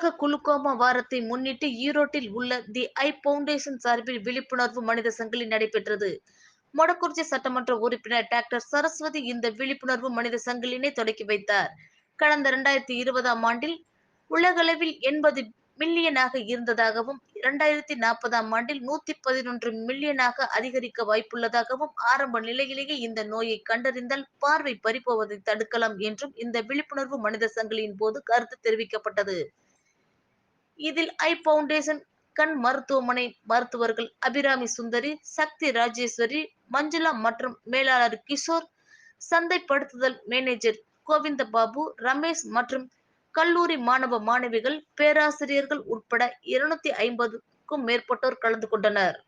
உலக குளுக்கோமா வாரத்தை முன்னிட்டு ஈரோட்டில் உள்ள தி ஐ பவுண்டேஷன் சார்பில் விழிப்புணர்வு மனித சங்கிலி நடைபெற்றது. மொடக்குறிச்சி சட்டமன்ற உறுப்பினர் டாக்டர் சரஸ்வதி இந்த விழிப்புணர்வு மனித சங்கிலினை தொடக்கி வைத்தார். கடந்த இரண்டாயிரத்தி இருபதாம் ஆண்டில் உலகளவில் எண்பது மில்லியனாக இருந்ததாகவும் இரண்டாயிரத்தி நாற்பதாம் ஆண்டில் நூத்தி பதினொன்று மில்லியனாக அதிகரிக்க வாய்ப்புள்ளதாகவும் ஆரம்ப நிலையிலேயே இந்த நோயை கண்டறிந்தால் பார்வை பறிப்போவதை தடுக்கலாம் என்றும் இந்த விழிப்புணர்வு மனித சங்கிலியின் போது கருத்து தெரிவிக்கப்பட்டது. இதில் ஐ பவுண்டேஷன் கண் மருத்துவமனை மருத்துவர்கள் அபிராமி சுந்தரி சக்தி ராஜேஸ்வரி மஞ்சுளா மற்றும் மேலாளர் கிஷோர் சந்தைப்படுத்துதல் மேனேஜர் கோவிந்தபாபு ரமேஷ் மற்றும் கல்லூரி மாணவ மாணவிகள் பேராசிரியர்கள் உட்பட இருநூத்தி ஐம்பதுக்கும் மேற்பட்டோர் கலந்து கொண்டனர்.